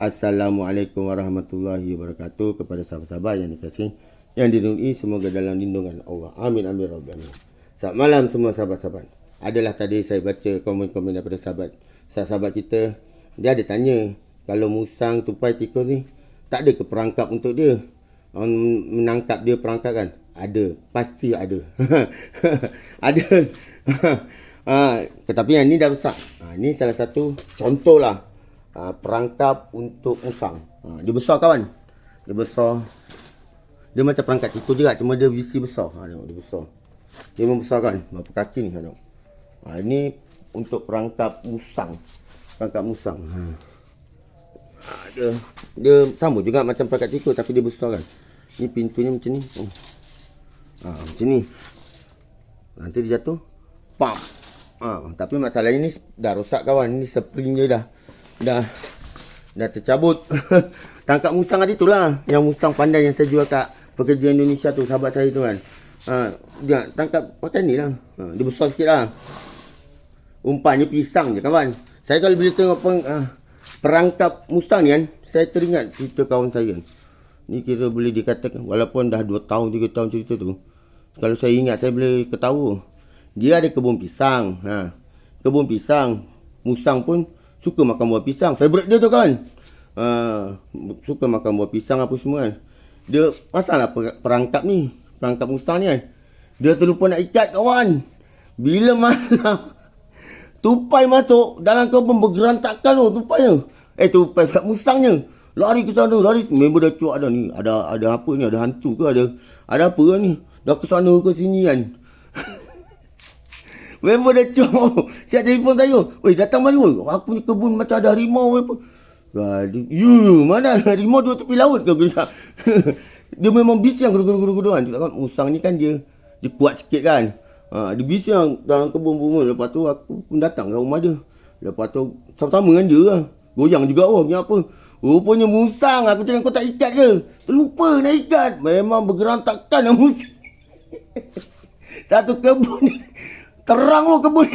Assalamualaikum warahmatullahi wabarakatuh kepada sahabat-sahabat yang dikasihi yang dilindungi semoga dalam lindungan Allah. Amin amin rabbal alamin. Selamat malam semua sahabat-sahabat. Adalah tadi saya baca komen-komen daripada sahabat. Sahabat kita dia ada tanya kalau musang tupai tikus ni tak ada ke perangkap untuk dia? Orang menangkap dia perangkap kan? Ada pasti ada. Ada. Ha, tetapi yang ni dah besar. Ha, ni salah satu contoh lah ha, perangkap untuk musang ha, dia besar kawan. Dia besar. Dia macam perangkap tikus juga cuma dia visi besar. Ha, tengok dia besar. Dia memang besar kan berapa kaki ni tengok. Ha, ini untuk perangkap musang perangkap musang ha. Ha, dia sama juga macam perangkap tikus tapi dia besar kan. Ni pintunya macam ni. Oh. ha, macam ni. Nanti dia jatuh. Pam. Ha, tapi masalahnya ni dah rosak kawan. Ni spring dia dah dah. Dah tercabut. Tangkap musang tadi tu lah. Yang musang pandai yang saya jual kat pekerja Indonesia tu sahabat saya tu kan. Ha, dia tangkap pakai ni lah. Ha, dia besar sikit lah. Umpannya pisang je kawan. Saya kalau bila tengok peng, ha, perangkap musang ni kan saya teringat cerita kawan saya. Ni kira boleh dikatakan walaupun dah 2 tahun 3 tahun cerita tu kalau saya ingat saya boleh ketawa dia ada kebun pisang ha. kebun pisang musang pun suka makan buah pisang. Favorite dia tu kan ha. suka makan buah pisang apa semua kan? Dia masalah perangkap ni? Perangkap musang ni kan? Dia terlupa nak ikat kawan. Bila malam tupai masuk dalam kebun bergerantakan tu tupainya. Eh tupai pula musangnya. Lari ke sana lari. Member dah cuak dah ni. Ada ada apa ni? Ada hantu ke? Ada ada apa ni? Dah ke sana ke sini kan member dah cuak siap telefon saya weh datang mari weh aku ni kebun macam ada harimau apa Gadi. You, mana harimau dua tepi laut ke dia memang bising gudu-gudu-gudu kan. kan. Musang ni kan dia dia kuat sikit kan. Ha, dia bising dalam kebun bunga. Lepas tu aku pun datang ke rumah dia. Lepas tu sama-sama dengan dia lah. Goyang juga oh, apa? Rupanya musang. Aku cakap kau tak ikat ke? Terlupa nak ikat. Memang bergerantakan lah musang. Satu kebun Terang oh kebun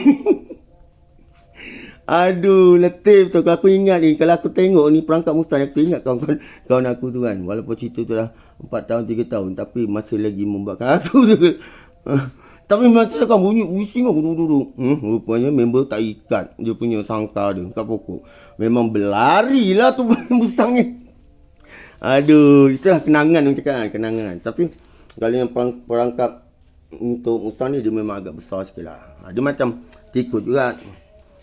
Aduh, letih betul. Aku ingat ni, kalau aku tengok ni perangkap mustahil, aku ingat kawan-kawan kawan aku tu kan. Walaupun cerita tu dah 4 tahun, 3 tahun. Tapi masih lagi membuatkan aku tu. tapi macam kan bunyi, bising aku duduk-duduk. Hmm, rupanya member tak ikat dia punya sangka dia kat pokok. Memang berlari lah tu musang ni. Aduh, itulah kenangan yang cakap kan, kenangan. Tapi kalau yang perangkap untuk musang ni, dia memang agak besar sikit lah. Dia macam tikus juga.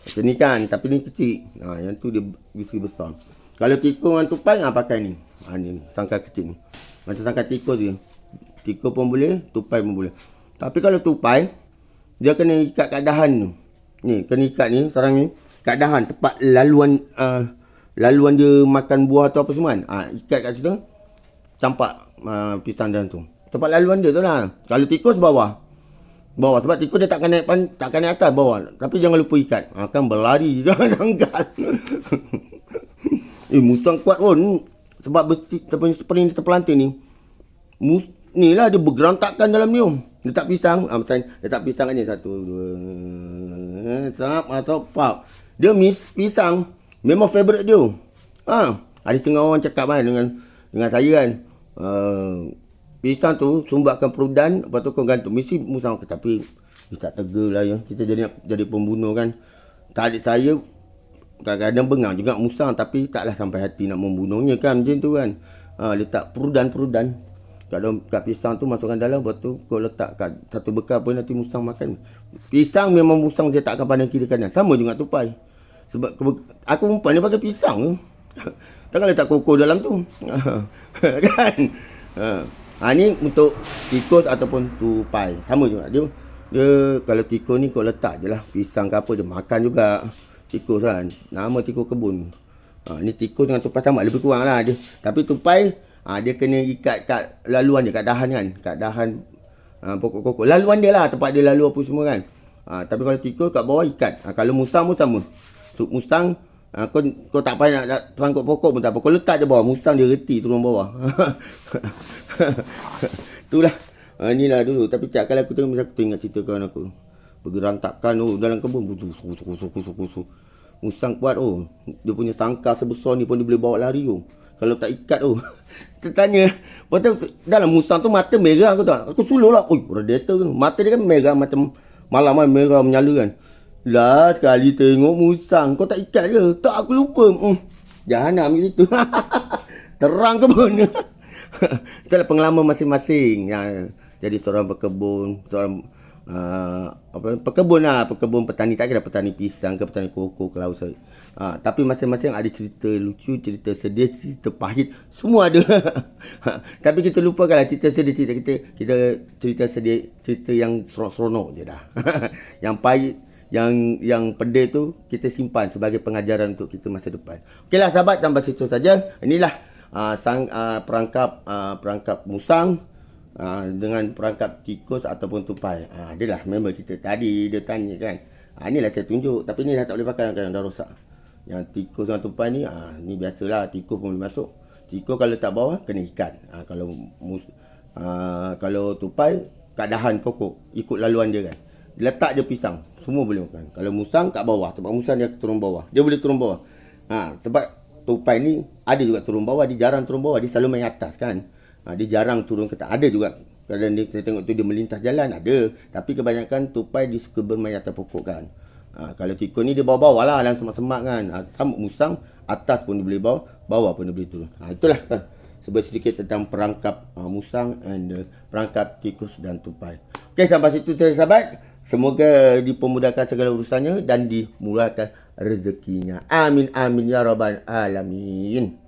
Macam ni kan, tapi ni kecil. Ha, yang tu dia bisa besar. Kalau tikus dengan tupai, ha, pakai ni. Ha, ni, sangka kecil ni. Macam sangka tikus dia. Tikus pun boleh, tupai pun boleh. Tapi kalau tupai, dia kena ikat kat dahan tu. Ni, kena ikat ni, sarang ni. Kat dahan, tempat laluan uh, laluan dia makan buah atau apa semua kan. Ha, ikat kat situ, campak uh, pisang dahan tu. Tempat laluan dia tu lah. Kalau tikus bawah, bawah. Sebab tikus dia takkan naik pan, takkan naik atas bawah. Tapi jangan lupa ikat. Akan berlari jangan sangkat eh musang kuat pun. Sebab besi tapi spring dia terpelanting ni. Mus ni lah dia bergerantakan dalam ni letak pisang. Ah macam letak pisang ni satu dua sap masuk pap. Dia miss pisang. Memang favorite dia ha ada setengah orang cakap kan dengan dengan saya kan. Uh, Pisang tu sumbatkan perudan Lepas tu kau gantung. Mesti musang Tapi tak tega lah ya. Kita jadi jadi pembunuh kan. Tadi saya Kadang-kadang bengang juga musang Tapi taklah sampai hati nak membunuhnya kan Macam tu kan. Ha, Letak perudan-perudan Kalau kat pisang tu masukkan dalam Lepas tu kau letak kat satu bekal pun Nanti musang makan. Pisang memang musang dia tak akan pandang kiri kanan. Sama juga tupai. Sebab aku umpan dia pakai pisang Takkan letak koko dalam tu. Kan? Ha. Ha ni untuk tikus ataupun tupai. Sama juga. Dia dia kalau tikus ni kau letak je lah pisang ke apa dia makan juga. Tikus kan. Nama tikus kebun. Ha ni tikus dengan tupai sama lebih kurang lah dia. Tapi tupai ha, dia kena ikat kat laluan dia kat dahan kan. Kat dahan ha, pokok-pokok. Laluan dia lah tempat dia lalu apa semua kan. Ha, tapi kalau tikus kat bawah ikat. Ha, kalau musang pun sama. Musang Ha, kau, kau tak payah nak, nak terangkut pokok pun tak apa. Kau letak je bawah. Musang dia reti turun bawah. Itulah. Ha, inilah dulu. Tapi tiap kali aku tengok, aku tengok cerita kawan aku. Bergerantakan oh, dalam kebun. Suku, suku, suku, suku, suku. Musang kuat oh. Dia punya sangkar sebesar ni pun dia boleh bawa lari oh. Kalau tak ikat oh. Tertanya. Lepas tu dalam musang tu mata merah aku tak. Aku suluh lah. Oi, predator kan. Mata dia kan merah macam malam kan merah menyala kan. Lah sekali tengok musang kau tak ikat ke? Tak aku lupa. Hmm. Jahanam gitu. Terang ke pun. Itulah pengalaman masing-masing. Ya, jadi seorang berkebun, seorang uh, apa pekebun lah, pekebun petani tak kira petani pisang ke petani koko ke laut. Ha, tapi masing-masing ada cerita lucu, cerita sedih, cerita pahit, semua ada. tapi kita lupakanlah cerita sedih, cerita kita, kita cerita sedih, cerita yang seronok-seronok je dah. yang pahit, yang yang pedih tu kita simpan sebagai pengajaran untuk kita masa depan. Okeylah sahabat sampai situ saja. Inilah uh, sang uh, perangkap uh, perangkap musang uh, dengan perangkap tikus ataupun tupai. Uh, dia lah member kita tadi dia tanya kan. Uh, inilah saya tunjuk tapi ni dah tak boleh pakai kan dah rosak. Yang tikus dengan tupai ni, ah ni biasalah tikus pun boleh masuk. Tikus kalau tak bawah kena ikat. Ah kalau mus, ah, kalau tupai kat dahan pokok ikut laluan dia kan. Letak je pisang, semua boleh makan. Kalau musang kat bawah, sebab musang dia turun bawah. Dia boleh turun bawah. Ha, sebab tupai ni ada juga turun bawah, dia jarang turun bawah, dia selalu main atas kan. Ha, dia jarang turun ke atas. Ada juga kadang dia saya tengok tu dia melintas jalan ada. Tapi kebanyakan tupai dia suka bermain atas pokok kan. Ha, kalau tikus ni dia bawah-bawah lah dalam semak-semak kan. Ha, sama musang atas pun dia boleh bawa, bawah pun dia boleh turun. Ha, itulah kan. Sebab sedikit tentang perangkap uh, musang and uh, perangkap tikus dan tupai. Okey sampai situ sahabat. Semoga dipermudahkan segala urusannya dan dimurahkan rezekinya. Amin amin ya rabbal alamin.